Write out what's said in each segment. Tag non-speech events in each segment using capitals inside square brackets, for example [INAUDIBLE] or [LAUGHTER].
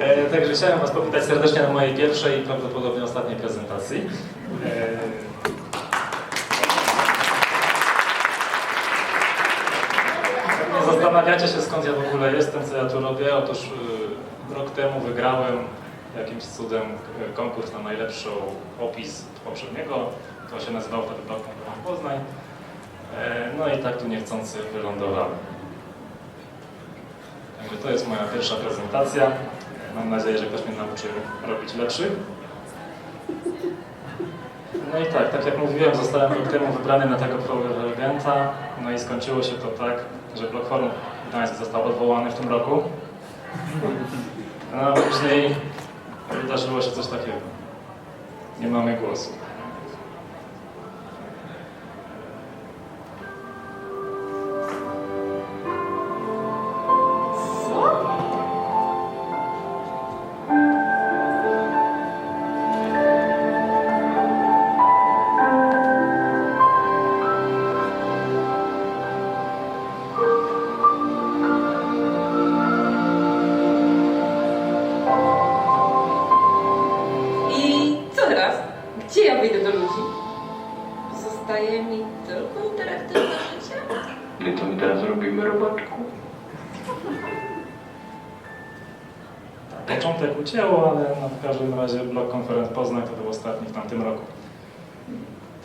E, także chciałem Was powitać serdecznie na mojej pierwszej i prawdopodobnie ostatniej prezentacji. E, Zastanawiacie się skąd ja w ogóle jestem, co ja tu robię. Otóż y, rok temu wygrałem jakimś cudem y, konkurs na najlepszy opis poprzedniego. To się nazywał wtedy Blog Konkurent Poznań. E, No i tak tu niechcący wylądowałem. Także to jest moja pierwsza prezentacja. Mam nadzieję, że ktoś mnie nauczy robić lepszych. No i tak, tak jak mówiłem, zostałem rok temu wybrany na tego prelegenta. No i skończyło się to tak, że Blok Forum Gdańsk został odwołany w tym roku. No a później wydarzyło się coś takiego. Nie mamy głosu.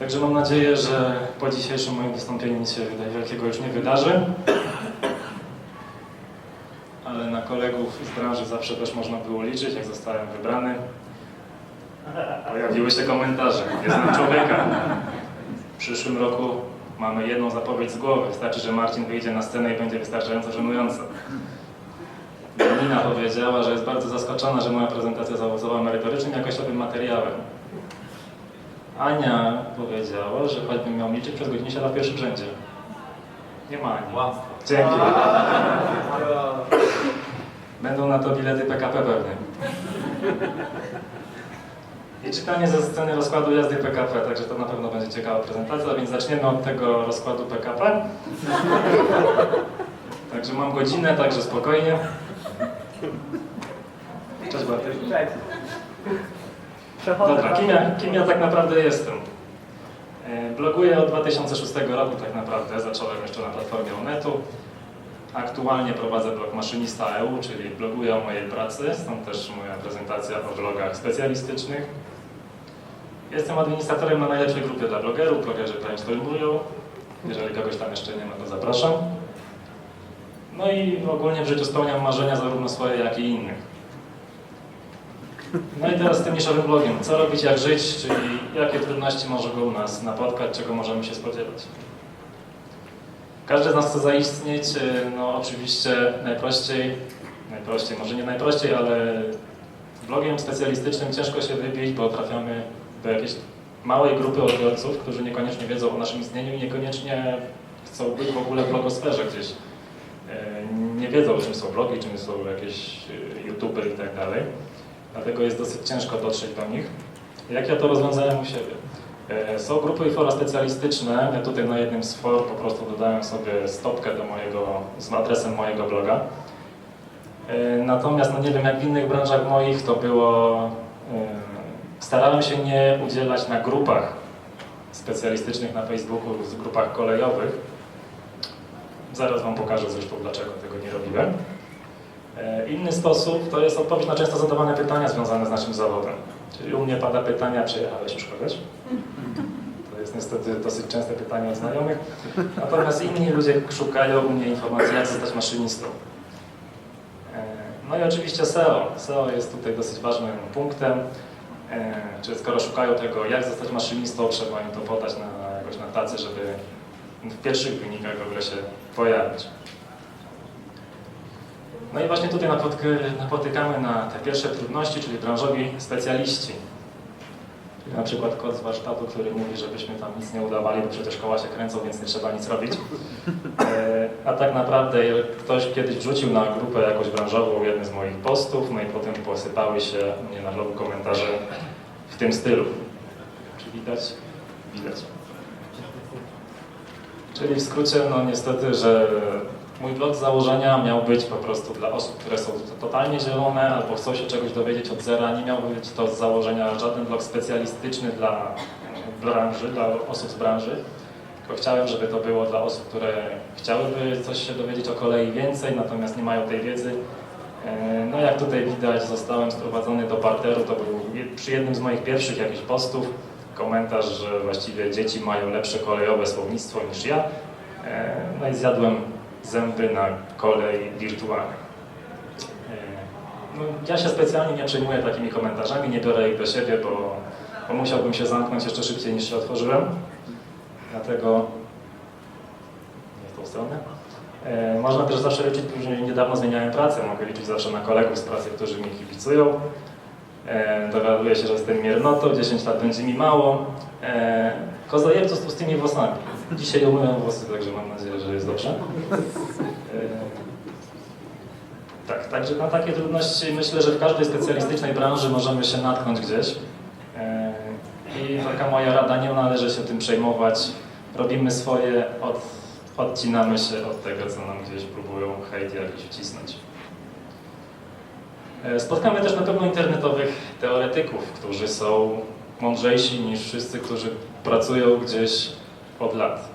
Także mam nadzieję, że po dzisiejszym moim wystąpieniu nic się wydaje wielkiego już nie wydarzy. Ale na kolegów z branży zawsze też można było liczyć, jak zostałem wybrany. Pojawiły się komentarze. Nie znam człowieka. W przyszłym roku mamy jedną zapowiedź z głowy. Wystarczy, że Marcin wyjdzie na scenę i będzie wystarczająco żenująca. Nina powiedziała, że jest bardzo zaskoczona, że moja prezentacja zaowocowała merytorycznym, jakościowym materiałem. Ania powiedziała, że choćbym miał liczyć przez godzinę siada w pierwszym rzędzie. Nie ma Ani. Dzięki. Będą na to bilety PKP pewnie. I czytanie ze sceny rozkładu jazdy PKP, także to na pewno będzie ciekawa prezentacja, więc zaczniemy od tego rozkładu PKP. Także mam godzinę, także spokojnie. Cześć Bartek. Dobra, kim ja, kim ja tak naprawdę jestem? E, Bloguję od 2006 roku tak naprawdę, zacząłem jeszcze na platformie Onetu. Aktualnie prowadzę blog Maszynista EU, czyli bloguję o mojej pracy, stąd też moja prezentacja o blogach specjalistycznych. Jestem administratorem na najlepszej grupie dla blogerów, blogerzy brainstormują. Jeżeli kogoś tam jeszcze nie ma, to zapraszam. No i ogólnie w życiu spełniam marzenia zarówno swoje, jak i innych. No i teraz tym niszowym blogiem. Co robić, jak żyć, czyli jakie trudności może go u nas napotkać, czego możemy się spodziewać. Każdy z nas chce zaistnieć, e, no oczywiście najprościej, najprościej, może nie najprościej, ale blogiem specjalistycznym ciężko się wybić, bo trafiamy do jakiejś małej grupy odbiorców, którzy niekoniecznie wiedzą o naszym istnieniu i niekoniecznie chcą być w ogóle w blogosferze gdzieś. E, Nie wiedzą, czym są blogi, czym są jakieś e, YouTubery i tak dalej. Dlatego jest dosyć ciężko dotrzeć do nich. Jak ja to rozwiązałem u siebie? E, Są grupy i fora specjalistyczne. Ja tutaj na jednym z for po prostu dodałem sobie stopkę do mojego, z adresem mojego bloga. E, Natomiast no nie wiem, jak w innych branżach moich to było... e, Starałem się nie udzielać na grupach specjalistycznych na Facebooku, w grupach kolejowych. Zaraz Wam pokażę zresztą, dlaczego tego nie robiłem. E, Inny sposób to jest odpowiedź na często zadawane pytania związane z naszym zawodem. Czyli u mnie pada pytania, przyjechałeś już kogoś? To jest niestety dosyć częste pytanie od znajomych. Natomiast inni ludzie szukają u mnie informacji, jak zostać maszynistą. E, No i oczywiście SEO. SEO jest tutaj dosyć ważnym punktem. E, Czyli skoro szukają tego, jak zostać maszynistą, trzeba im to podać na, jakoś na tacy, żeby w pierwszych wynikach w ogóle się pojawić. No i właśnie tutaj napotykamy na te pierwsze trudności, czyli branżowi specjaliści. Czyli na przykład kod z warsztatu, który mówi, żebyśmy tam nic nie udawali, bo przecież koła się kręcą, więc nie trzeba nic robić. E, A tak naprawdę ktoś kiedyś wrzucił na grupę jakąś branżową jeden z moich postów, no i potem posypały się mnie na blogu komentarze w tym stylu. Czy widać? Widać. Czyli w skrócie, no niestety, że Mój blog z założenia miał być po prostu dla osób, które są totalnie zielone albo chcą się czegoś dowiedzieć od zera. Nie miał być to z założenia żaden blog specjalistyczny dla e, branży, dla osób z branży. Tylko chciałem, żeby to było dla osób, które chciałyby coś się dowiedzieć o kolei więcej, natomiast nie mają tej wiedzy. E, No jak tutaj widać, zostałem sprowadzony do parteru. To był przy jednym z moich pierwszych jakichś postów komentarz, że właściwie dzieci mają lepsze kolejowe słownictwo niż ja. E, No i zjadłem zęby na kolej wirtualnej. E, No, ja się specjalnie nie przejmuję takimi komentarzami, nie biorę ich do siebie, bo, bo musiałbym się zamknąć jeszcze szybciej niż się otworzyłem. Dlatego nie w tą stronę. E, Można też zawsze liczyć, później niedawno zmieniałem pracę, mogę liczyć zawsze na kolegów z pracy, którzy mi kibicują. E, Dowiaduję się, że jestem miernotą, 10 lat będzie mi mało. E, z tłustymi włosami. Dzisiaj umyłem włosy, także mam nadzieję, że jest dobrze. E, Tak, także na takie trudności myślę, że w każdej specjalistycznej branży możemy się natknąć gdzieś. E, I taka moja rada, nie należy się tym przejmować. Robimy swoje, od, odcinamy się od tego, co nam gdzieś próbują hejt jakiś wcisnąć. E, Spotkamy też na pewno internetowych teoretyków, którzy są mądrzejsi niż wszyscy, którzy pracują gdzieś od lat.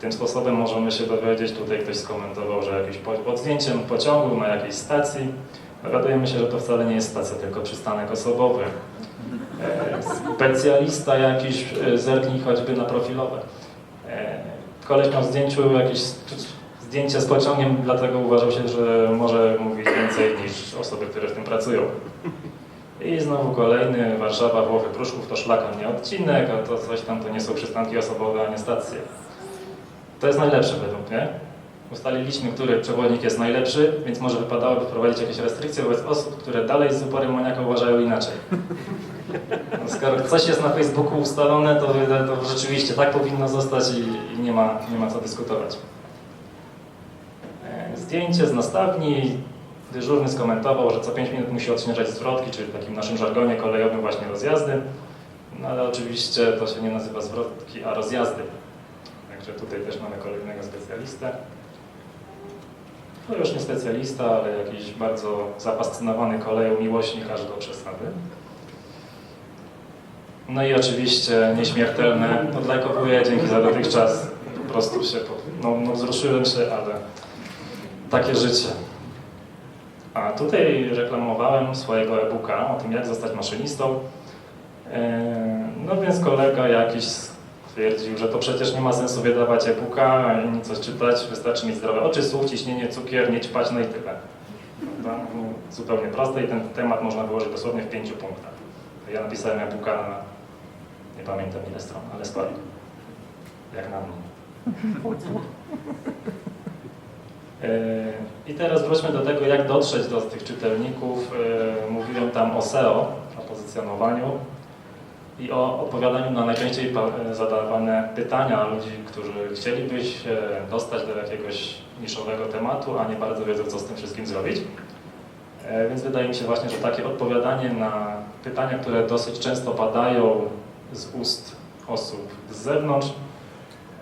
Tym sposobem możemy się dowiedzieć, tutaj ktoś skomentował, że jakiś po- pod zdjęciem pociągu na jakiejś stacji, dowiadujemy się, że to wcale nie jest stacja, tylko przystanek osobowy. E, Specjalista jakiś, e, zerknij choćby na profilowe. E, Koleś miał zdjęciu jakieś zdjęcie z pociągiem, dlatego uważał się, że może mówić więcej niż osoby, które w tym pracują. I znowu kolejny, Warszawa, Włochy, Pruszków to szlaka, nie odcinek, a to coś tam to nie są przystanki osobowe, a nie stacje. To jest najlepsze według mnie. Ustaliliśmy, który przewodnik jest najlepszy, więc może wypadałoby wprowadzić jakieś restrykcje wobec osób, które dalej z uporem maniaka uważają inaczej. No, skoro coś jest na Facebooku ustalone, to, to rzeczywiście tak powinno zostać i, i nie, ma, nie ma co dyskutować. E, Zdjęcie z nastawni. Dyżurny skomentował, że co 5 minut musi odśnieżać zwrotki, czyli w takim naszym żargonie kolejowym właśnie rozjazdy. No ale oczywiście to się nie nazywa zwrotki, a rozjazdy. Także tutaj też mamy kolejnego specjalistę. No już nie specjalista, ale jakiś bardzo zafascynowany koleją miłośnik aż do przesady. No i oczywiście nieśmiertelne. Odlajkowuję dzięki za dotychczas. Po prostu się, no, no wzruszyłem się, ale takie życie. A tutaj reklamowałem swojego e-booka o tym, jak zostać maszynistą. E, No więc kolega jakiś stwierdził, że to przecież nie ma sensu wydawać e-booka ani coś czytać, wystarczy mieć zdrowe oczy, słuch, ciśnienie, cukier, nie ćpać, no i tyle. Prawda? Zupełnie proste i ten temat można wyłożyć dosłownie w pięciu punktach. Ja napisałem e-booka na, nie pamiętam ile stron, ale sporo. Jak na mnie. [LAUGHS] E, I teraz wróćmy do tego, jak dotrzeć do tych czytelników. E, Mówiłem tam o SEO, o pozycjonowaniu i o odpowiadaniu na najczęściej pa- zadawane pytania ludzi, którzy chcieliby się dostać do jakiegoś niszowego tematu, a nie bardzo wiedzą, co z tym wszystkim zrobić. E, Więc wydaje mi się właśnie, że takie odpowiadanie na pytania, które dosyć często padają z ust osób z zewnątrz,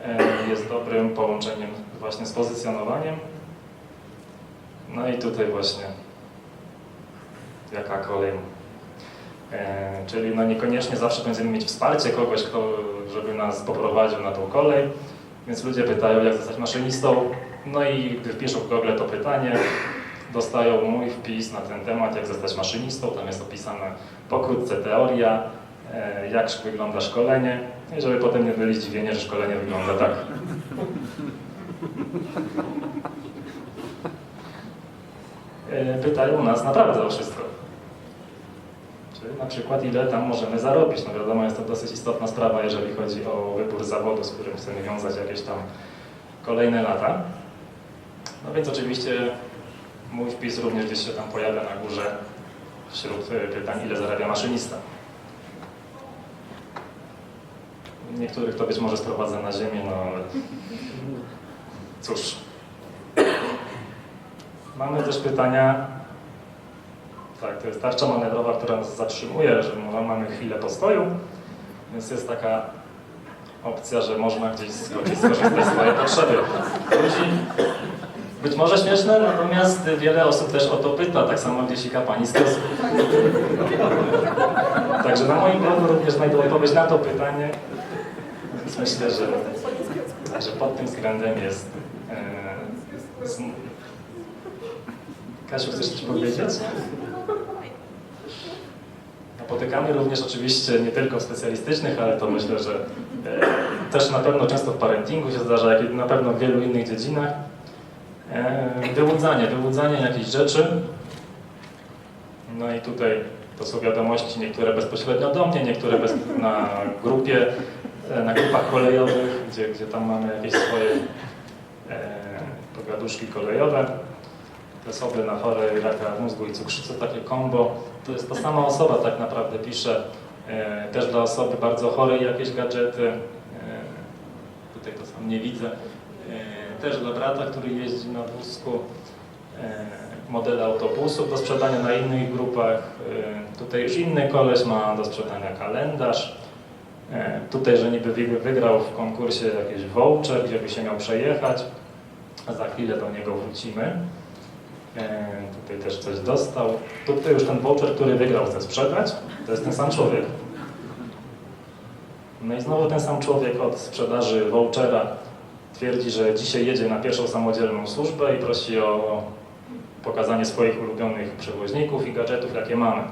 e, jest dobrym połączeniem właśnie z pozycjonowaniem. No i tutaj właśnie jaka kolej. E, czyli no niekoniecznie zawsze będziemy mieć wsparcie kogoś, kto, żeby nas poprowadził na tą kolej. Więc ludzie pytają, jak zostać maszynistą. No i gdy wpiszą w Google to pytanie, dostają mój wpis na ten temat, jak zostać maszynistą. Tam jest opisana pokrótce teoria, e, jak wygląda szkolenie. I żeby potem nie byli zdziwieni, że szkolenie wygląda tak. E, Pytają nas naprawdę o wszystko. Czyli na przykład ile tam możemy zarobić. No wiadomo, jest to dosyć istotna sprawa, jeżeli chodzi o wybór zawodu, z którym chcemy wiązać jakieś tam kolejne lata. No więc oczywiście mój wpis również gdzieś się tam pojawia na górze wśród e, pytań, ile zarabia maszynista. Niektórych to być może sprowadza na ziemię, no ale cóż. Mamy też pytania tak, to jest tarcza manewrowa, która nas zatrzymuje, że mo- mamy chwilę postoju, więc jest taka opcja, że można gdzieś skoczyć, skorzystać z swojej potrzeby. Ludzi, być może śmieszne, natomiast wiele osób też o to pyta, tak samo jak Jessica Pani z. Także na moim blogu również znajdą odpowiedź na to pytanie. Więc myślę, że, że pod tym względem jest... E. Kasiu, chcesz coś powiedzieć? Napotykamy również oczywiście nie tylko specjalistycznych, ale to myślę, że e, też na pewno często w parentingu się zdarza, jak i na pewno w wielu innych dziedzinach. E, wyłudzanie, wyłudzanie jakichś rzeczy. No i tutaj to są wiadomości, niektóre bezpośrednio do mnie, niektóre bez, na grupie, e, na grupach kolejowych, gdzie, gdzie tam mamy jakieś swoje e, pogaduszki kolejowe. Osoby na chore raka mózgu i cukrzycę, takie kombo. To jest ta sama osoba tak naprawdę pisze e, też dla osoby bardzo chorej jakieś gadżety. E, tutaj to sam nie widzę. E, też dla brata, który jeździ na wózku. Modele autobusów do sprzedania na innych grupach. Tutaj już inny koleś ma do sprzedania kalendarz. Tutaj, że niby wy- wygrał w konkursie jakiś voucher, gdzie by się miał przejechać. Za chwilę do niego wrócimy. E, Tutaj też coś dostał. Tutaj już ten voucher, który wygrał, chce sprzedać. To jest ten sam człowiek. No i znowu ten sam człowiek od sprzedaży vouchera twierdzi, że dzisiaj jedzie na pierwszą samodzielną służbę i prosi o pokazanie swoich ulubionych przewoźników i gadżetów, jakie mamy.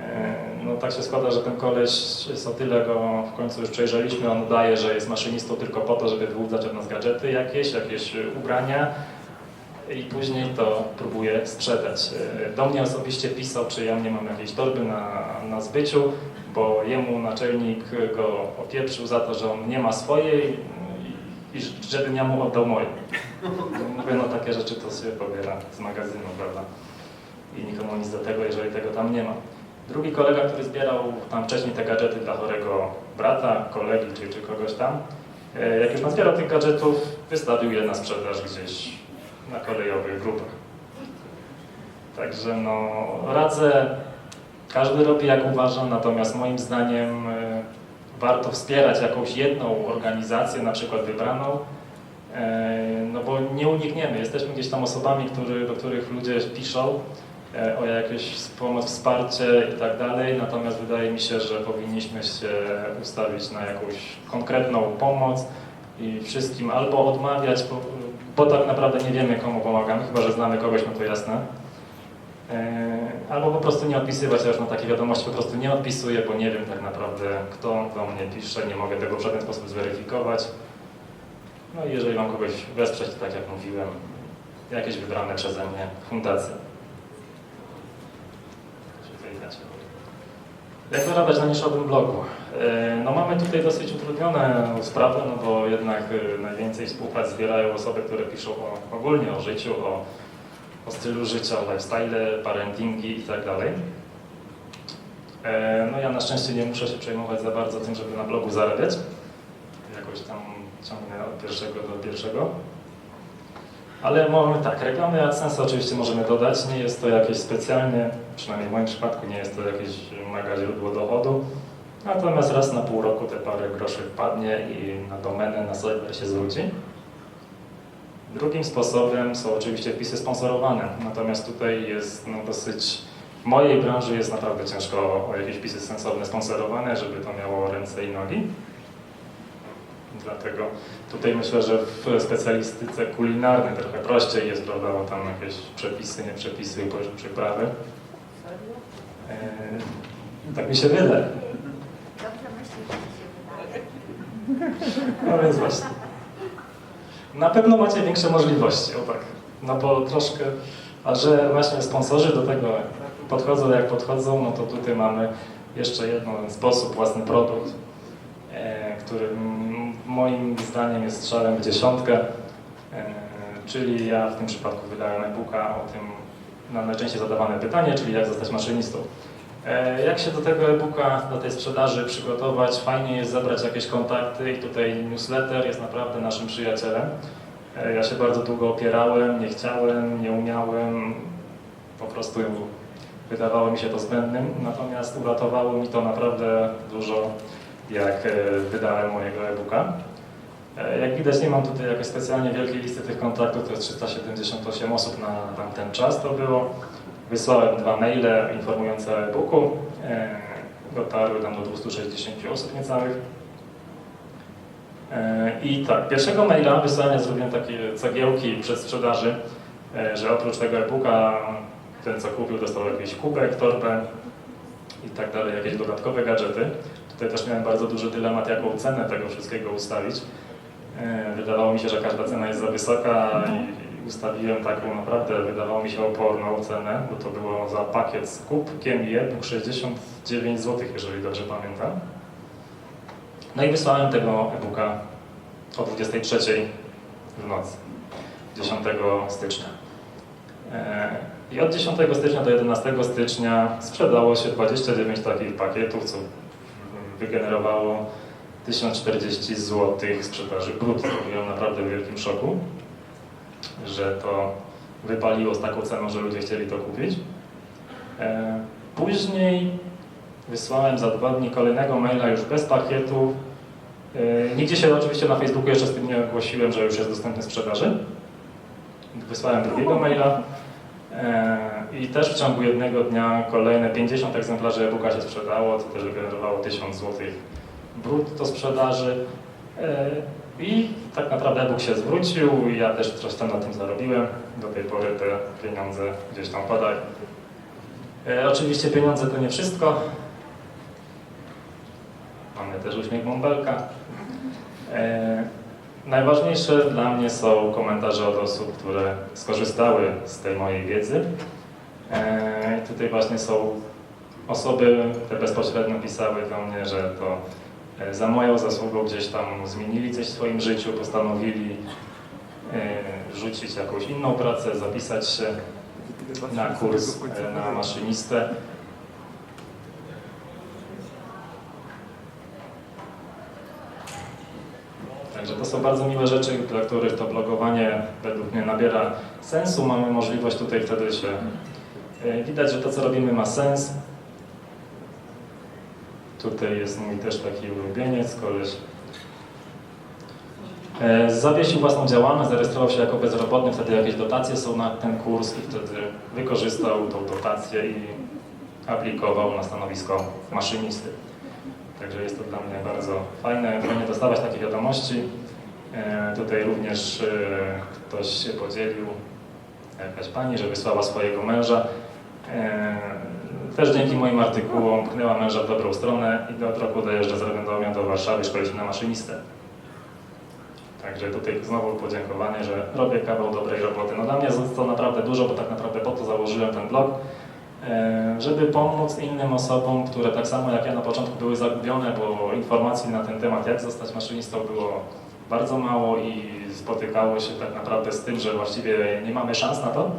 E, No tak się składa, że ten koleś jest o tyle go w końcu już przejrzeliśmy, on udaje, że jest maszynistą tylko po to, żeby wyłudzać od nas gadżety jakieś, jakieś ubrania i później to próbuje sprzedać. E, Do mnie osobiście pisał, czy ja nie mam jakiejś torby na, na zbyciu, bo jemu naczelnik go opieprzył za to, że on nie ma swojej i, i żebym ja mu oddał moją. Mówię, no takie rzeczy to się pobiera z magazynu, prawda? I nikomu nic do tego, jeżeli tego tam nie ma. Drugi kolega, który zbierał tam wcześniej te gadżety dla chorego brata, kolegi czy, czy kogoś tam, e, jak już nazbierał tych gadżetów, wystawił je na sprzedaż gdzieś na kolejowych grupach. Także no, radzę, każdy robi jak uważa, natomiast moim zdaniem e, warto wspierać jakąś jedną organizację, na przykład wybraną, e, no bo nie unikniemy, jesteśmy gdzieś tam osobami, który, do których ludzie piszą e, o jakieś pomoc, wsparcie i tak dalej, natomiast wydaje mi się, że powinniśmy się ustawić na jakąś konkretną pomoc i wszystkim albo odmawiać, bo, tak naprawdę nie wiemy komu pomagamy, chyba że znamy kogoś, no to jasne. E, Albo po prostu nie odpisywać, ja już na takie wiadomości po prostu nie odpisuję, bo nie wiem tak naprawdę kto do mnie pisze, nie mogę tego w żaden sposób zweryfikować. No i jeżeli mam kogoś wesprzeć, to tak jak mówiłem, jakieś wybrane przeze mnie fundacje. Się widać. Jak zarabiać na niszowym blogu? E, No mamy tutaj dosyć utrudnione sprawy, no bo jednak e, najwięcej współprac zbierają osoby, które piszą o, ogólnie o życiu, o, o stylu życia, o lifestyle, parentingi i tak. E, No ja na szczęście nie muszę się przejmować za bardzo tym, żeby na blogu zarabiać. Jakoś tam ciągnę od pierwszego do pierwszego. Ale mamy tak, reklamy AdSense oczywiście możemy dodać. Nie jest to jakieś specjalnie, przynajmniej w moim przypadku nie jest to jakieś mega źródło dochodu. Natomiast raz na pół roku te parę groszy wpadnie i na domenę, na serwer się zwróci. Drugim sposobem są oczywiście wpisy sponsorowane. Natomiast tutaj jest no, dosyć, w mojej branży jest naprawdę ciężko o jakieś wpisy sensowne sponsorowane, żeby to miało ręce i nogi. Dlatego tutaj myślę, że w specjalistyce kulinarnej trochę prościej jest, prawda, bo tam jakieś przepisy, nie przepisy, poziom przyprawy. Eee, tak mi się wydaje. Dobrze myślisz, że się wydaje. No więc właśnie. Na pewno macie większe możliwości, o tak. No bo troszkę, a że właśnie sponsorzy do tego podchodzą jak podchodzą, no to tutaj mamy jeszcze jeden sposób, własny produkt, który m- moim zdaniem jest strzałem w dziesiątkę, e, czyli ja w tym przypadku wydałem e-booka o tym na najczęściej zadawane pytanie, czyli jak zostać maszynistą. E, Jak się do tego e-booka, do tej sprzedaży przygotować? Fajnie jest zebrać jakieś kontakty i tutaj newsletter jest naprawdę naszym przyjacielem. E, Ja się bardzo długo opierałem, nie chciałem, nie umiałem, po prostu wydawało mi się to zbędnym, natomiast uratowało mi to naprawdę dużo, jak e, wydałem mojego e-booka. E, Jak widać nie mam tutaj jakoś specjalnie wielkiej listy tych kontaktów, to jest 378 osób na tamten czas to było. Wysłałem dwa maile informujące o e-booku. E, Dotarły tam do 260 osób niecałych. I tak, pierwszego maila wysłania zrobiłem takie cegiełki przed sprzedaży, że oprócz tego e-booka ten co kupił dostał jakiś kubek, torbę i tak dalej, jakieś dodatkowe gadżety. Tutaj też miałem bardzo duży dylemat, jaką cenę tego wszystkiego ustawić. E, Wydawało mi się, że każda cena jest za wysoka i ustawiłem taką naprawdę, wydawało mi się, oporną cenę, bo to było za pakiet z kubkiem i e-book 69 zł, jeżeli dobrze pamiętam. No i wysłałem tego e-booka o 23 w nocy, 10 stycznia. E, I od 10 stycznia do 11 stycznia sprzedało się 29 takich pakietów, co wygenerowało 1040 zł sprzedaży brutto. Byłem naprawdę w wielkim szoku, że to wypaliło z taką ceną, że ludzie chcieli to kupić. E, Później wysłałem za dwa dni kolejnego maila już bez pakietów. E, Nigdzie się oczywiście na Facebooku jeszcze z tym nie ogłosiłem, że już jest dostępny sprzedaży. Wysłałem drugiego maila e, i też w ciągu jednego dnia kolejne 50 egzemplarzy e-booka się sprzedało, co też wygenerowało 1000 zł brutto sprzedaży. E, I tak naprawdę e-book się zwrócił i ja też coś tam na tym zarobiłem. Do tej pory te pieniądze gdzieś tam padają. E, Oczywiście pieniądze to nie wszystko. Mamy też uśmiech bąbelka. E, Najważniejsze dla mnie są komentarze od osób, które skorzystały z tej mojej wiedzy. E, Tutaj właśnie są osoby, które bezpośrednio pisały do mnie, że to e, za moją zasługą gdzieś tam zmienili coś w swoim życiu, postanowili e, rzucić jakąś inną pracę, zapisać się na kurs na maszynistę. Także to są bardzo miłe rzeczy, dla których to blogowanie według mnie nabiera sensu. Mamy możliwość tutaj wtedy się... e, Widać, że to co robimy ma sens. Tutaj jest mój też taki ulubieniec, koleś. E, Zawiesił własną działalność, zarejestrował się jako bezrobotny, wtedy jakieś dotacje są na ten kurs i wtedy wykorzystał tą dotację i aplikował na stanowisko maszynisty. Także jest to dla mnie bardzo fajne, fajnie dostawać takie wiadomości. E, Tutaj również ktoś się podzielił, jakaś pani, że wysłała swojego męża. E, Też dzięki moim artykułom pchnęła męża w dobrą stronę i do roku dojeżdża z Radomia do Warszawy szkolić się na maszynistę. Także tutaj znowu podziękowanie, że robię kawał dobrej roboty. No dla mnie jest to naprawdę dużo, bo tak naprawdę po to założyłem ten blog, e, żeby pomóc innym osobom, które tak samo jak ja na początku były zagubione, bo informacji na ten temat, jak zostać maszynistą było bardzo mało i spotykało się tak naprawdę z tym, że właściwie nie mamy szans na to.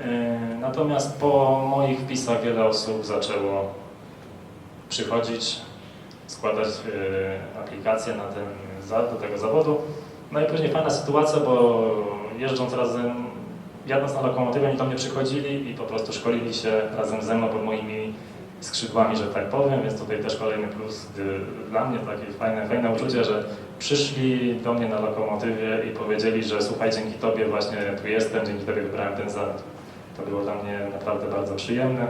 E, Natomiast po moich wpisach wiele osób zaczęło przychodzić, składać e, aplikacje na ten, do tego zawodu. No i później fajna sytuacja, bo jeżdżąc razem, jadąc na lokomotywie, oni do mnie przychodzili i po prostu szkolili się razem ze mną pod moimi skrzydłami, że tak powiem, więc tutaj też kolejny plus dla mnie, takie fajne, fajne uczucie, że przyszli do mnie na lokomotywie i powiedzieli, że słuchaj, dzięki Tobie właśnie tu jestem, dzięki Tobie wybrałem ten zawód. To było dla mnie naprawdę bardzo przyjemne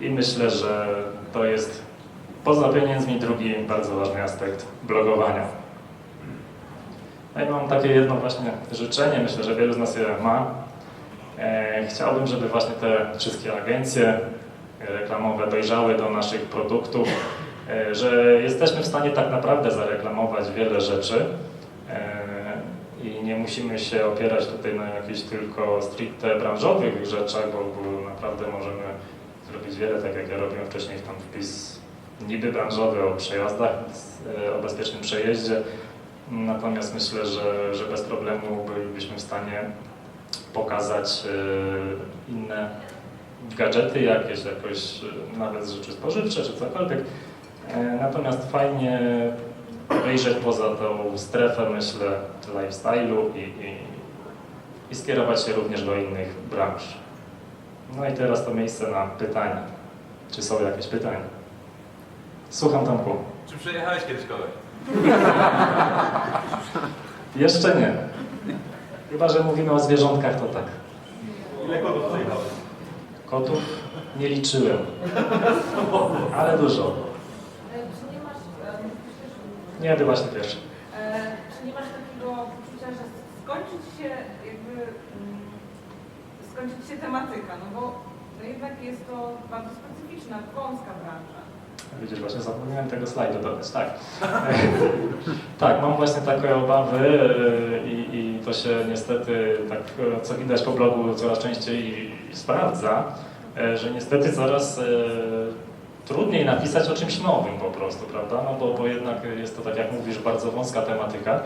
i myślę, że to jest poza pieniędzmi drugi bardzo ważny aspekt blogowania. No i mam takie jedno właśnie życzenie, myślę, że wielu z nas je ma. E, chciałbym, żeby właśnie te wszystkie agencje reklamowe dojrzały do naszych produktów, e, że jesteśmy w stanie tak naprawdę zareklamować wiele rzeczy e, nie musimy się opierać tutaj na jakichś tylko stricte branżowych rzeczach, bo, naprawdę możemy zrobić wiele, tak jak ja robiłem wcześniej tam wpis niby branżowy o przejazdach, e, o bezpiecznym przejeździe. Natomiast myślę, że, że bez problemu bylibyśmy w stanie pokazać e, inne gadżety jakieś, jakoś e, nawet rzeczy spożywcze czy cokolwiek. Natomiast fajnie wyjrzeć poza tą strefę, myślę, lifestyle'u i, i, i skierować się również do innych branż. No i teraz to miejsce na pytania. Czy są jakieś pytania? Słucham Tomku. Czy przejechałeś kiedyś kogoś? [LAUGHS] Jeszcze nie. Chyba, że mówimy o zwierzątkach, to tak. Ile kotów przejechałeś? Kotów nie liczyłem, ale dużo. E, Czy nie masz, e, myślisz, Nie, ty właśnie pierwszy. e, czy nie masz takiego poczucia, że skończy ci się jakby, mm, skończy ci się tematyka, no bo no jednak jest to bardzo specyficzna, wąska branża. Widzisz, właśnie zapomniałem tego slajdu dodać, tak. [LAUGHS] tak, mam właśnie takie obawy yy, i, i to się niestety, tak e, co widać po blogu, coraz częściej sprawdza, e, że niestety coraz e, trudniej napisać o czymś nowym po prostu, prawda? No bo, bo jednak jest to, tak jak mówisz, bardzo wąska tematyka.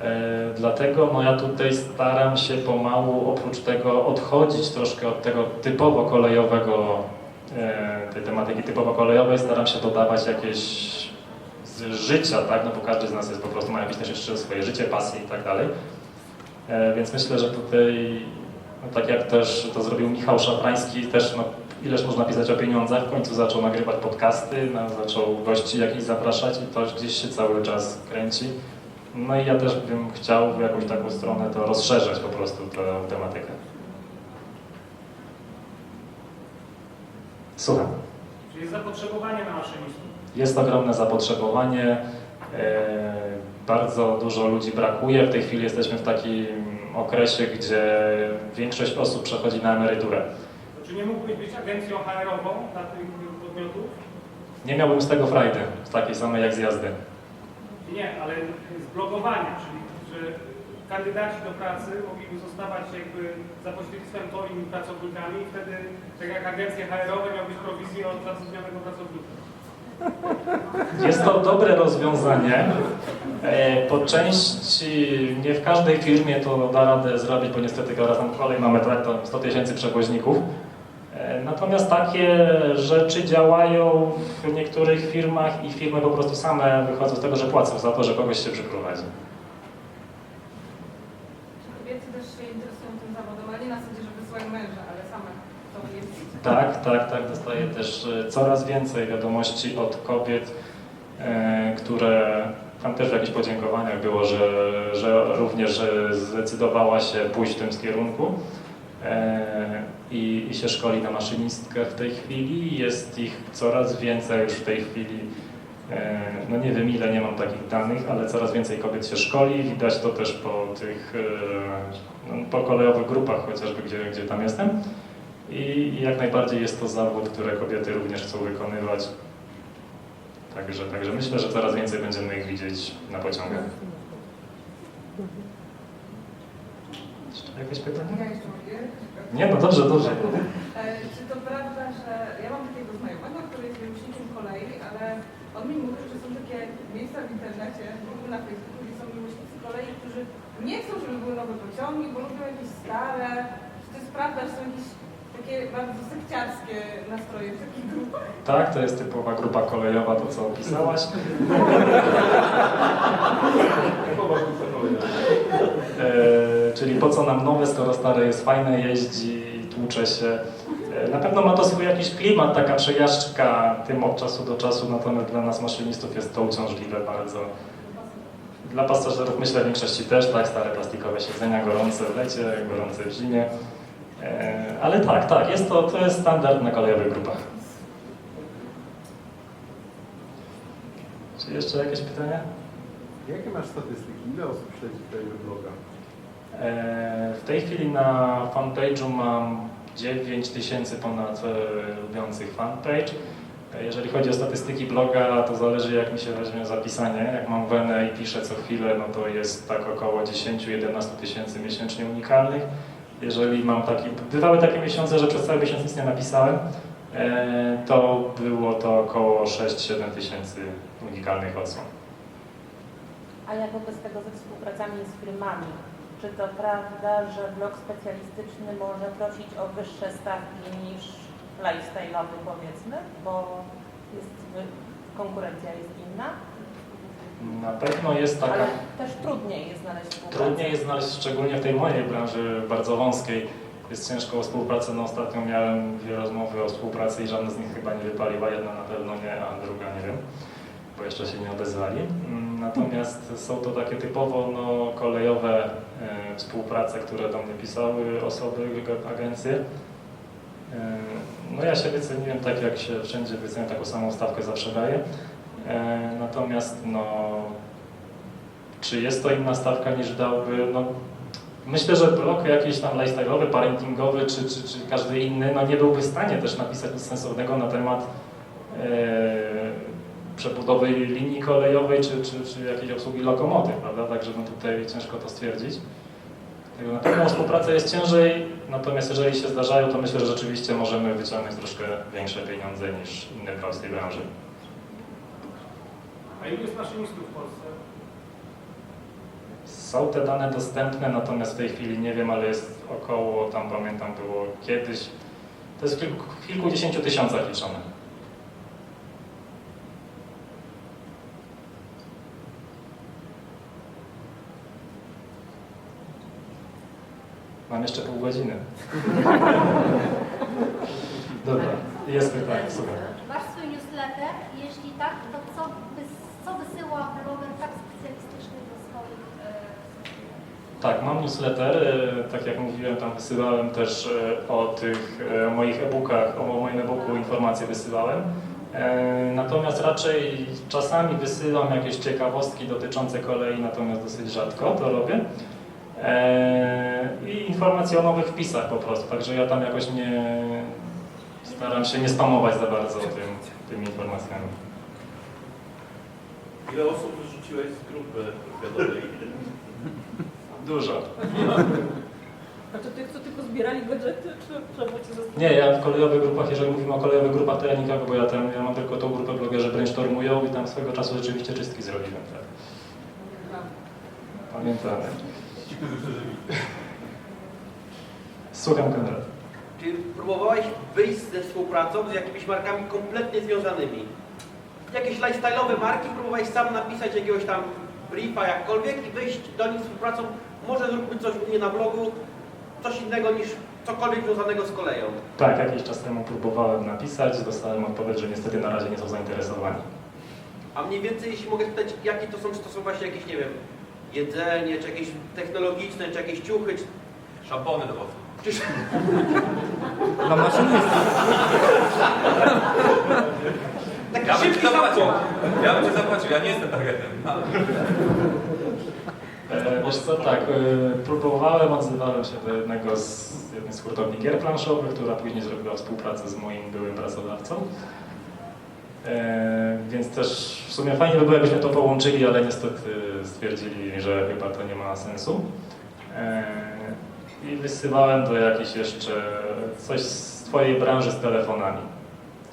E, Dlatego no ja tutaj staram się pomału oprócz tego odchodzić troszkę od tego typowo kolejowego, e, tej tematyki typowo kolejowej, staram się dodawać jakieś z życia, tak, no bo każdy z nas jest po prostu, ma jakieś też jeszcze swoje życie, pasje i tak dalej. E, Więc myślę, że tutaj, no tak jak też to zrobił Michał Szafrański, też no, ileż można pisać o pieniądzach, w końcu zaczął nagrywać podcasty, no, zaczął gości jakichś zapraszać i to gdzieś się cały czas kręci. No i ja też bym chciał w jakąś taką stronę to rozszerzać po prostu tę tematykę. Słucham. Czyli jest zapotrzebowanie na maszynistów. Jest ogromne zapotrzebowanie, e, bardzo dużo ludzi brakuje. W tej chwili jesteśmy w takim okresie, gdzie większość osób przechodzi na emeryturę. Czy nie mógłbyś być agencją HR-ową dla tych podmiotów? Nie miałbym z tego frajdy, z takiej samej jak z jazdy. Nie, ale z blogowania, czyli że kandydaci do pracy mogliby zostawać jakby za pośrednictwem Twoimi pracownikami i wtedy, tak jak agencje HR-owe, miałbyś prowizję od zatrudnionego pracownika. Jest to dobre rozwiązanie. E, Po części, nie w każdej firmie to da radę zrobić, bo niestety teraz tam kolej mamy tak, to 100 tysięcy przewoźników. E, Natomiast takie rzeczy działają w niektórych firmach i firmy po prostu same wychodzą z tego, że płacą za to, że kogoś się przyprowadzi. Czy kobiety też się interesują tym zawodem, ale nie na zasadzie, że wysyłają męża, ale same to jeździć? Tak, tak, tak. Dostaję też e, coraz więcej wiadomości od kobiet, e, które tam też w jakichś podziękowaniach było, że, że również zdecydowała się pójść w tym kierunku i, i się szkoli na maszynistkę w tej chwili. Jest ich coraz więcej już w tej chwili. E, No nie wiem ile, nie mam takich danych, ale coraz więcej kobiet się szkoli. Widać to też po tych e, no, po kolejowych grupach chociażby, gdzie, gdzie tam jestem. I i jak najbardziej jest to zawód, który kobiety również chcą wykonywać. Także, także myślę, że coraz więcej będziemy ich widzieć na pociągach. Jakieś pytania? Ja jeszcze mogę? Nie, no dobrze, dobrze. E, Czy to prawda, że ja mam takiego znajomego, który jest miłośnikiem kolei, ale on mi mówi, że są takie miejsca w internecie, w ogóle na Facebooku, gdzie są miłośnicy kolei, którzy nie chcą, żeby były nowe pociągi, bo lubią jakieś stare. Czy to jest prawda, że są jakieś takie bardzo sekciarskie nastroje w takich grupach? Tak, to jest typowa grupa kolejowa, to co opisałaś. E, czyli po co nam nowe, skoro stare jest fajne, jeździ, tłucze się. E, na pewno ma to swój jakiś klimat, taka przejażdżka tym od czasu do czasu, natomiast dla nas maszynistów jest to uciążliwe bardzo. Dla pasażerów myślę w większości też, tak, stare plastikowe siedzenia, gorące w lecie, gorące w zimie. E, ale tak, tak, jest to, to jest standard na kolejowych grupach. Czy jeszcze jakieś pytania? Jakie masz statystyki? Ile osób śledzi Twojego bloga? E, W tej chwili na fanpage'u mam 9 tysięcy ponad e, lubiących fanpage. E, Jeżeli chodzi o statystyki bloga, to zależy jak mi się weźmie zapisanie. Jak mam wenę i piszę co chwilę, no to jest tak około 10-11 tysięcy miesięcznie unikalnych. Jeżeli mam taki, bywały takie miesiące, że przez cały miesiąc nic nie napisałem, to było to około 6-7 tysięcy unikalnych odsłon. A jak wobec tego ze współpracami z firmami? Czy to prawda, że blog specjalistyczny może prosić o wyższe stawki niż lifestyle'owy powiedzmy, bo jest, konkurencja jest inna? Na pewno jest taka... Ale też trudniej jest znaleźć współpracę. Trudniej jest znaleźć, szczególnie w tej mojej branży bardzo wąskiej. Jest ciężko o współpracę. No ostatnio miałem dwie rozmowy o współpracy i żadna z nich chyba nie wypaliła. Jedna na pewno nie, a druga nie wiem. bo jeszcze się nie odezwali. Natomiast są to takie typowo no, kolejowe e, współprace, które do mnie pisały osoby, agencje. E, No ja się wyceniłem tak, jak się wszędzie wyceniam, taką samą stawkę zawsze daję. E, Natomiast no, czy jest to inna stawka niż dałby, no myślę, że blog jakiś tam lifestyle'owy, parentingowy, czy, czy, czy każdy inny, no nie byłby w stanie też napisać nic sensownego na temat przebudowy linii kolejowej, czy, czy, czy jakiejś obsługi lokomotyw, prawda? Także no tutaj ciężko to stwierdzić. Dlatego na pewno o współpracę jest ciężej, natomiast jeżeli się zdarzają, to myślę, że rzeczywiście możemy wyciągnąć troszkę większe pieniądze niż inne w tej branży. A ilu jest maszynistów w Polsce? Są te dane dostępne, natomiast w tej chwili nie wiem, ale jest około, tam pamiętam było kiedyś, to jest w kilku, kilkudziesięciu tysiącach liczone. Mam jeszcze pół godziny. Dobra, jest pytanie, słuchaj. Masz swój newsletter? Jeśli tak, to co, co wysyła bloger tak specjalistyczny do swoich e, Tak, mam newsletter. e, Tak jak mówiłem, tam wysyłałem też e, o tych e, moich e-bookach, o moim e-booku informacje wysyłałem. Natomiast raczej czasami wysyłam jakieś ciekawostki dotyczące kolei, natomiast dosyć rzadko to robię. E, I informacje o nowych wpisach po prostu, także ja tam jakoś nie staram się nie spamować za bardzo tym, tymi informacjami. Ile osób wyrzuciłeś z grupy wywiadowej? Dużo. A to tych, co tylko zbierali gadżety, czy zostawić? Nie, ja w kolejowych grupach, jeżeli mówimy o kolejowych grupach, to ja nikogo, bo ja, tam, ja mam tylko tą grupę blogerzy brainstormują i tam swego czasu rzeczywiście czystki zrobiłem, tak. Pamiętamy. Ci, którzy przeżyli. Słucham Konrad. Czy próbowałeś wyjść ze współpracą z jakimiś markami kompletnie związanymi? Jakieś lifestyle'owe marki, próbowałeś sam napisać jakiegoś tam briefa, jakkolwiek i wyjść do nich z współpracą, może zróbmy coś u mnie na blogu, coś innego niż cokolwiek związanego z koleją. Tak, jakiś czas temu próbowałem napisać, dostałem odpowiedź, że niestety na razie nie są zainteresowani. A mniej więcej, jeśli mogę spytać, jakie to są, czy to są właśnie jakieś, nie wiem, jedzenie, czy jakieś technologiczne, czy jakieś ciuchy, czy... Szampony do włosów. czy... Dla maszynistów. Taki Ja bym ci zapłacił. Ja bym ci zapłacił, ja nie jestem targetem. [LAUGHS] Wiesz co, tak, e, próbowałem, odzywałem się do jednego z, jednej z hurtowni gier planszowych, która później zrobiła współpracę z moim byłym pracodawcą. E, więc też w sumie fajnie by było, jakbyśmy to połączyli, ale niestety stwierdzili, że chyba to nie ma sensu. E, I wysyłałem do jakiejś jeszcze coś z Twojej branży z telefonami.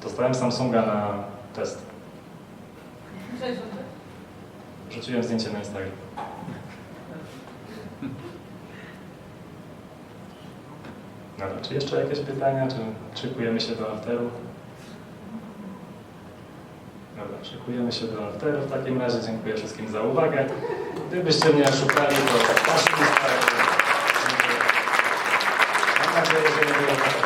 Dostałem Samsunga na test. Rzuciłem zdjęcie na Instagram. Dobra, czy jeszcze jakieś pytania, czy szykujemy się do afteru? Dobra, szykujemy się do afteru. W takim razie dziękuję wszystkim za uwagę. Gdybyście mnie szukali, to waszym Mam nadzieję, że nie było tak.